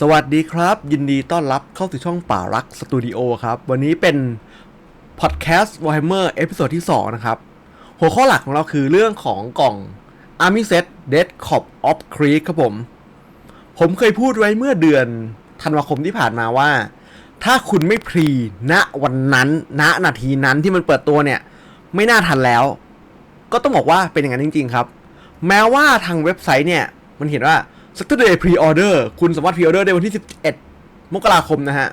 สวัสดีครับ ยินดีต้อนรับเข้าสู่ช่องป่ารักสตูดิโอครับ วันนี้เป็นพอดแคสต์ Warhammer เอพิโซดที่ 2 นะครับ หัวข้อหลักของเราคือเรื่องของกล่อง Army Set Dead Cop of Creek ครับผม ผมเคยพูดไว้เมื่อเดือนธันวาคมที่ผ่านมาว่า ถ้าคุณไม่พรีณวันนั้นณนาทีนั้นที่มันเปิดตัวเนี่ย ไม่น่าทันแล้ว ก็ต้องบอกว่าเป็นอย่างนั้นจริง ๆ ครับ แม้ว่าทางเว็บไซต์เนี่ยมันเห็นว่า Saturday Pre-order คุณสามารถ Pre-order ได้วันที่ 11 มกราคมนะฮะ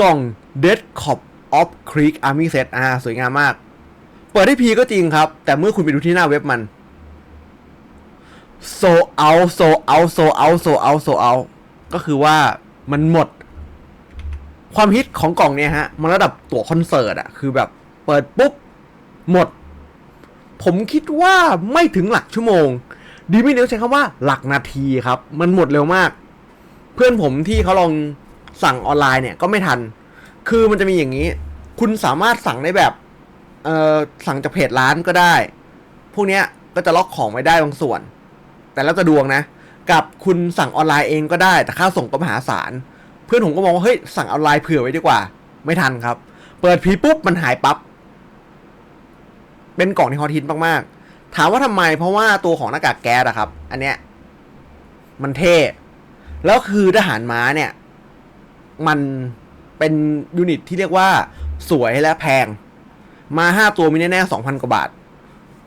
กล่อง Dead Cop of Creek Army Set อ่า สวยงามมาก เปิดได้พีก็จริงครับ แต่เมื่อคุณไปดูที่หน้าเว็บมันโซเอาโซเอาโซเอาโซเอาโซเอาก็คือว่ามันหมด ความฮิตของกล่องเนี่ยฮะ มันระดับตั๋วคอนเสิร์ตอะคือแบบเปิดปุ๊บ หมด ผมคิดว่าไม่ถึงหลักชั่วโมง ดีไม่เนียวใช้คำว่าหลักนาทีครับ มันหมดเร็วมาก เพื่อนผมที่เขาลองสั่งออนไลน์เนี่ยก็ไม่ทัน คือมันจะมีอย่างนี้ คุณสามารถสั่งได้แบบเอ่อสั่งจากเพจร้านก็ได้ พวกเนี้ยก็จะล็อกของไว้ได้บางส่วน แต่แล้วจะดวงนะ กับคุณสั่งออนไลน์เองก็ได้ แต่ค่าส่งก็มหาศาล เพื่อนผมก็มองว่าเฮ้ยสั่งออนไลน์เผื่อไว้ดีกว่า ไม่ทันครับ เปิดพีปุ๊บมันหายปับ๊บเป็นกล่องที่ฮอตฮิตมากๆ ถามว่าทำไมเพราะว่าตัวของหน้ากากแก๊สอะครับ อันเนี้ยมันเท่แล้วคือทหารม้าเนี่ย มันเป็นยูนิตที่เรียกว่าสวยและแพง มาห้าตัวมีแน่ๆสองพันกว่าบาท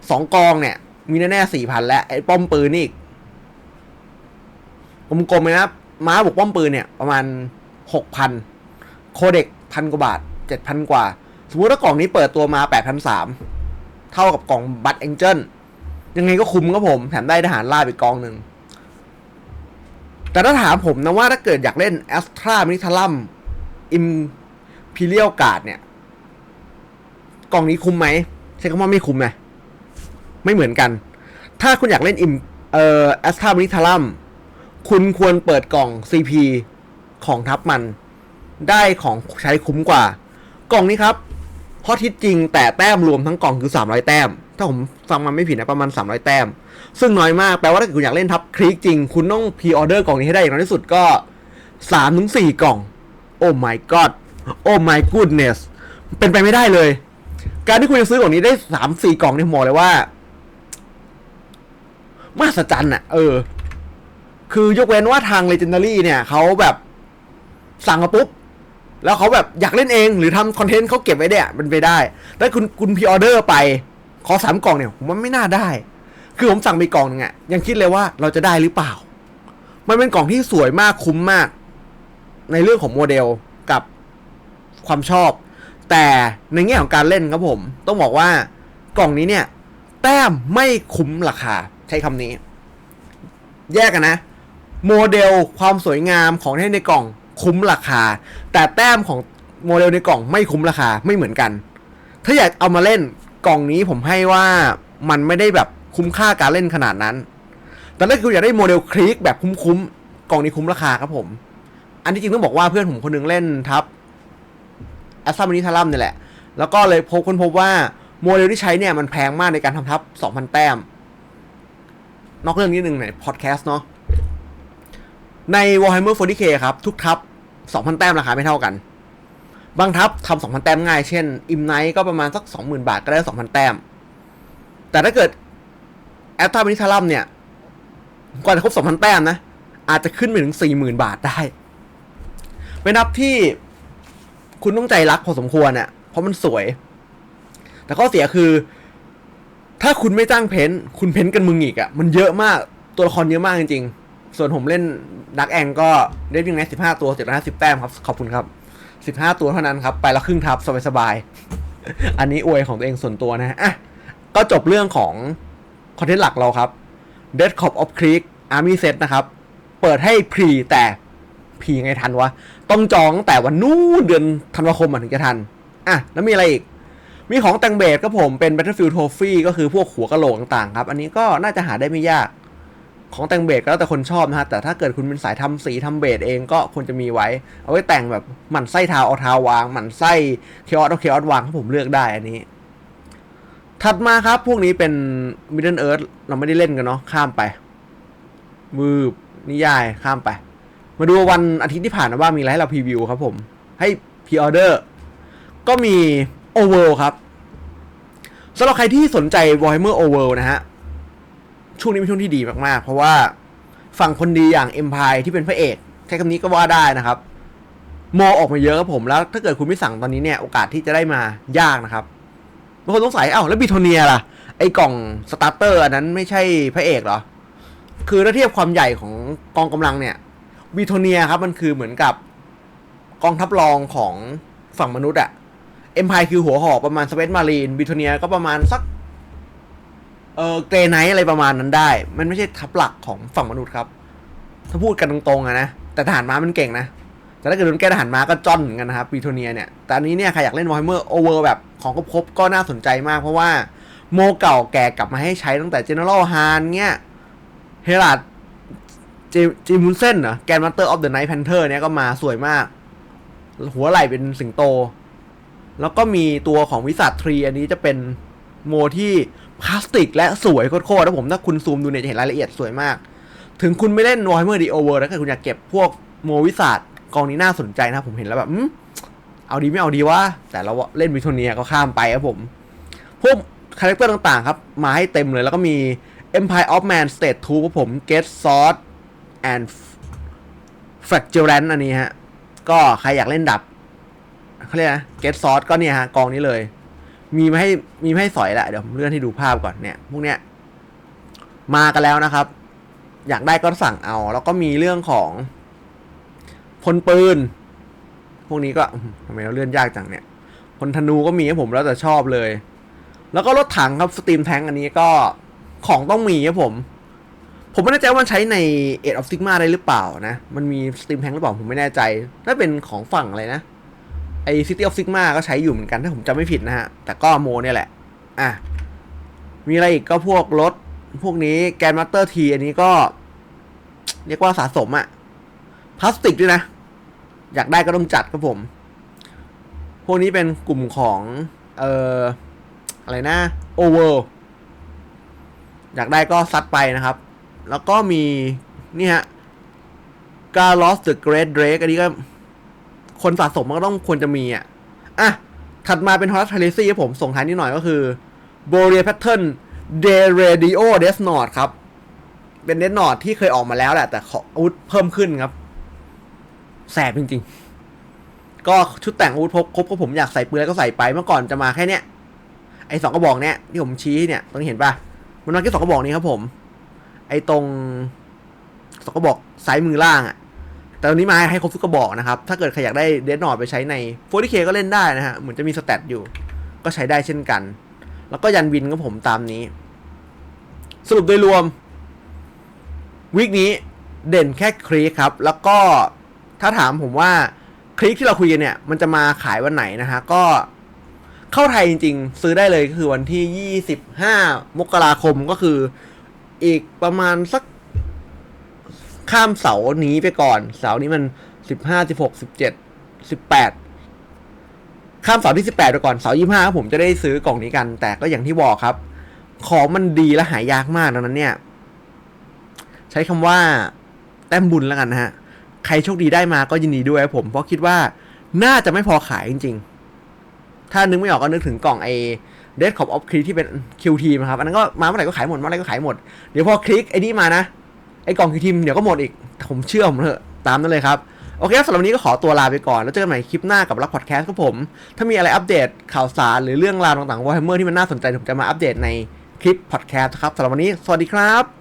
สองกองเนี่ย มีแน่ๆสี่พันและไอ้ป้อมปืนนี่อีกกลมๆเลยนะครับม้าบวกป้อมปืนเนี่ย ประมาณหกพันโคเด็กพันกว่าบาทเจ็ดพันกว่า สมมติว่ากล่องนี้เปิดตัวมาแปดพันสาม เท่ากับกล่องบัตเอ็งเจิลยังไงก็คุ้มครับผม แถมได้ทหารล่าไปกองหนึ่ง แต่ถ้าถามผมนะว่าถ้าเกิดอยากเล่นแอสตรามิทาลัมอิมพีเรียลการ์ดเนี่ย กล่องนี้คุ้มไหมใช้คำว่าไม่คุ้มไงไม่เหมือนกัน ถ้าคุณอยากเล่นอิมเอ่อแอสตรามิทาลัมคุณควรเปิดกล่อง CP ของทับมัน ได้ของใช้คุ้มกว่า กล่องนี้ครับ ฮอตฮิตจริงแต่แต้มรวมทั้งกล่องคือ 300 แต้ม ถ้าผมฟังมันไม่ผิดนะประมาณ 300 แต้ม ซึ่งน้อยมาก แปลว่าถ้าคุณอยากเล่นทับคลิกจริง คุณต้องพรีออเดอร์กล่องนี้ให้ได้อย่างน้อยที่สุดก็3ถึง4กล่อง โอ้ my god โอ้ my goodness เป็นไปไม่ได้เลย การที่คุณจะซื้อกล่องนี้ได้3 4กล่องนี่ผมบอกเลยว่ามหัศจรรย์อะเออ คือยกเว้นว่าทาง Legendary เนี่ยเขาแบบสั่งมาปุ๊บ แล้วเขาแบบอยากเล่นเองหรือทำคอนเทนต์เขาเก็บไว้เนี่ยมันไปได้ถ้าคุณคุณพีออเดอร์ไป ขอสามกล่องเนี่ยผมว่าไม่น่าได้ คือผมสั่งไปกล่องนึงอะยังคิดเลยว่าเราจะได้หรือเปล่า มันเป็นกล่องที่สวยมากคุ้มมาก ในเรื่องของโมเดลกับความชอบ แต่ในแง่ของการเล่นครับผม ต้องบอกว่ากล่องนี้เนี่ย แต้มไม่คุ้มราคา ใช้คำนี้ แยกกันนะ โมเดลความสวยงามของที่ในกล่อง คุ้มราคา แต่แต้มของโมเดลในกล่องไม่คุ้มราคาไม่เหมือนกัน ถ้าอยากเอามาเล่นกล่องนี้ผมให้ว่ามันไม่ได้แบบคุ้มค่าการเล่นขนาดนั้น แต่ถ้าคุณอยากได้โมเดลคลิกแบบคุ้มๆกล่องนี้คุ้มราคาครับผม อันที่จริงต้องบอกว่าเพื่อนผมคนหนึงเล่นทับแอสซัมมินิทารัมเนี่ยแหละ แล้วก็เลยพบคนพบว่าโมเดลที่ใช้เนี่ยมันแพงมากในการทำทับ 2,000 แต้ม นอกเรื่องนิดนึงในพอดแคสต์เนาะใน Warhammer 40k ครับ ทุกทับ 2,000 แต้มราคาไม่เท่ากัน บางทับทำ2,000 แต้มง่าย เช่น อิมไนท์ก็ประมาณสัก 20,000 บาทก็ได้ 2,000 แต้ม แต่ถ้าเกิดแอตตามินิทารัมเนี่ยกว่าจะครบ 2,000 แต้มนะ อาจจะขึ้นไปถึง 40,000 บาทได้ เป็นทับที่คุณต้องใจรักพอสมควรน่ะเพราะมันสวย แต่ข้อเสียคือ ถ้าคุณไม่จ้างเพ้นท์คุณเพ้นท์กันมึงอีกอะ่ะ มันเยอะมาก ตัวละครเยอะมากจริงๆ ส่วนผมเล่นดักแองก็เล่นยังไงสิบห้าตัวเจ็ดร้อยห้าสิบแต้มครับ ขอบคุณครับสิบห้าตัวเท่านั้นครับ ไปล้วครึ่งทับสบายๆ อันนี้อวยของตัวเองส่วนตัวนะฮะอะก็จบเรื่องของคอนเทนต์หลักเราครับ Dead Cop of Creek Army Set นะครับ เปิดให้พรีแต่พรีไงทันวะ ต้องจองแต่วันนู้นเดือนธันวาคมถึงจะทัน อะ แล้วมีอะไรอีก มีของแต่งเบสก็ผมเป็น Battlefield Trophy ก็คือพวกหัวกะโหลกต่างๆ ครับ อันนี้ก็น่าจะหาได้ไม่ยาก ของแต่งเบสก็แล้วแต่คนชอบนะฮะ แต่ถ้าเกิดคุณเป็นสายทำสีทำเบสเองก็ควรจะมีไว้ เอาไว้แต่งแบบหมั่นไส้ทาเอาทาวางหมั่นไส้เคออสเอาเคออสวางให้ผมเลือกได้อันนี้ ถัดมาครับ พวกนี้เป็น Middle Earth เราไม่ได้เล่นกันเนาะข้ามไปวืบนิยายข้ามไป มาดูวันอาทิตย์ที่ผ่านมาว่ามีอะไรให้เราพรีวิวครับผม ให้พรีออเดอร์ก็มี o v e r ครับสำหรับใครที่สนใจ Warhammer o v e r นะฮะ ช่วงนี้เป็นช่วงที่ดีมากๆ เพราะว่าฝั่งคนดีอย่าง Empire ที่เป็นพระเอกใช้คำนี้ก็ว่าได้นะครับโมออกมาเยอะครับผมแล้ว ถ้าเกิดคุณไม่สั่งตอนนี้เนี่ยโอกาสที่จะได้มายากนะครับบางคนสงสัยเอ้าแล้วบิโทเนียล่ะ ไอ้กล่องสตาร์เตอร์อันนั้นไม่ใช่พระเอกเหรอ คือถ้าเทียบความใหญ่ของกองกำลังเนี่ยบิโทเนียครับมันคือเหมือนกับกองทัพรองของฝั่งมนุษย์อะเอ็มพายคือหัวหอกประมาณสเปซมารีนบิโทเนียก็ประมาณสัก เออเกรไนท์อะไรประมาณนั้นได้ มันไม่ใช่ทัพหลักของฝั่งมนุษย์ครับ ถ้าพูดกันตรงๆอะนะ แต่ทหารม้ามันเก่งนะ แต่ถ้าเกิดโดนแก้ทหารม้าก็จ้อนเหมือนกันนะครับบีโทเนียเนี่ย แต่อันนี้เนี่ยใครอยากเล่นวอร์เมอร์โอเวอร์แบบของครบๆก็น่าสนใจมากเพราะว่าโมเก่าแก่กลับมาให้ใช้ตั้งแต่ General Han เนี่ยเฮลัดจิมุนเซนเหรอแกนมาสเตอร์ออฟเดอะไนท์แพนเทอร์เนี่ยก็มาสวยมาก หัวไหล่เป็นสิงโต แล้วก็มีตัวของวิสัททรีอันนี้จะเป็น โมที่พลาสติกและสวยโคตรๆแล้วผมถ้าคุณซูมดูเนี่ยจะเห็นรายละเอียดสวยมาก ถึงคุณไม่เล่น Warhammer The Over แล้วถ้าคุณอยากเก็บพวกโมวิสาดกองนี้น่าสนใจนะผมเห็นแล้วแบบเอาดีไม่เอาดีวะแต่เราเล่นวิโทเนียก็ข้ามไปครับผม พวกคาแรคเตอร์ต่างๆครับ มาให้เต็มเลยแล้วก็มี Empire of Man State 2ครับผม Get Sword and Fracturant อันนี้ฮะ ก็ใครอยากเล่นดับเขาเรียกนะ Get Sword ก็เนี่ยฮะ กองนี้เลย มีมาให้มีมาให้สอยแหละเดี๋ยวผมเลื่อนให้ดูภาพก่อนเนี่ย พวกเนี้ยมากันแล้วนะครับ อยากได้ก็สั่งเอา แล้วก็มีเรื่องของพลปืน พวกนี้ก็ทำไมเราเลื่อนยากจังเนี่ยพลธนูก็มีให้ผมแล้วแต่ชอบเลย แล้วก็รถถังครับสตรีมแทงอันนี้ก็ของต้องมีครับผม ผมไม่แน่ใจว่ามันใช้ใน Age of Sigma ได้หรือเปล่านะ มันมีสตรีมแทงหรือเปล่าผมไม่แน่ใจถ้าเป็นของฝั่งอะไรนะ ไอ City of Sigma ก็ใช้อยู่เหมือนกันถ้าผมจำไม่ผิดนะฮะ แต่ก็โมเนี่ยแหละ อะ มีอะไรอีกก็พวกรถ พวกนี้แกนมาสเตอร์ทีอันนี้ก็ เรียกว่าสะสมอะพลาสติกด้วยนะ อยากได้ก็ต้องจัดครับผม พวกนี้เป็นกลุ่มของเอ่ออะไรนะโอเวอร์อยากได้ก็ซัดไปนะครับ แล้วก็มี นี่ฮะกาลอสเดอะเกรดเดรกอันนี้ก็ คนสะสมมันก็ต้องควรจะมีอะ อะ ถัดมาเป็นฮอร์สเทเลซี่ครับผมส่งท้ายนิดหน่อยก็คือโบเรียแพทเทิร์นเดเรดิโอเดสนอดครับ เป็นเดสนอดที่เคยออกมาแล้วแหละ แต่ขออาวุธเพิ่มขึ้นครับ แสบจริง ๆ ก็ชุดแต่งอาวุธพกครบก็ผมอยากใส่ปืนแล้วก็ใส่ไปเมื่อก่อนจะมาแค่เนี้ยไอ้สองกระบอกเนี้ยที่ผมชี้เนี่ยตรงเห็นปะมันมาแค่สองกระบอกนี้ครับผม ไอ้ตรงสองกระบอกซ้ายมือล่างอะ แต่ตอนนี้มาให้ครบทุกกระบอกนะครับ ถ้าเกิดใครอยากได้เดนนอดไปใช้ใน 4K ก็เล่นได้นะฮะ เหมือนจะมีสเตตอยู่ ก็ใช้ได้เช่นกัน แล้วก็ยันวินก็ผมตามนี้ สรุปโดยรวมวีคนี้เด่นแค่คลีกครับ แล้วก็ถ้าถามผมว่าคลิกที่เราคุยกันเนี่ย มันจะมาขายวันไหนนะฮะ ก็เข้าไทยจริง ๆ ซื้อได้เลยก็คือวันที่ 25 มกราคมก็คือ อีกประมาณสัก ข้ามเสานี้ไปก่อน เสานี้มัน15 16 17 18ข้ามเสาที่18ไปก่อนเสาร์25ผมจะได้ซื้อกล่องนี้กัน แต่ก็อย่างที่บอกครับ ของมันดีและหายากมากดังนั้นเนี่ย ใช้คำว่าแต้มบุญแล้วกันนะฮะ ใครโชคดีได้มาก็ยินดีด้วยผม เพราะคิดว่าน่าจะไม่พอขายจริง ๆ ถ้านึกไม่ออกก็นึกถึงกล่องไอ้ Dead Cop of Creed ที่เป็น QT นะครับ อันนั้นก็มาเมื่อไหร่ก็ขายหมดเมื่อไหร่ก็ขายหมด เดี๋ยวพอคลิกไอ้นี่มานะ ไอ้กล่อทีมเดี๋ยวก็หมดอีก ผมเชื่อผมเถอะ ตามนั้นเลยครับ โอเคสำหรับวันนี้ก็ขอตัวลาไปก่อน แล้วเจอกันใหม่คลิปหน้ากับรับพอดแคสต์ครับผม ถ้ามีอะไรอัปเดตข่าวสารหรือเรื่องราวต่างๆวอร์แฮมเมอร์ที่มันน่าสนใจผมจะมาอัปเดตในคลิปพอดแคสต์ครับสำหรับวันนี้ สวัสดีครับ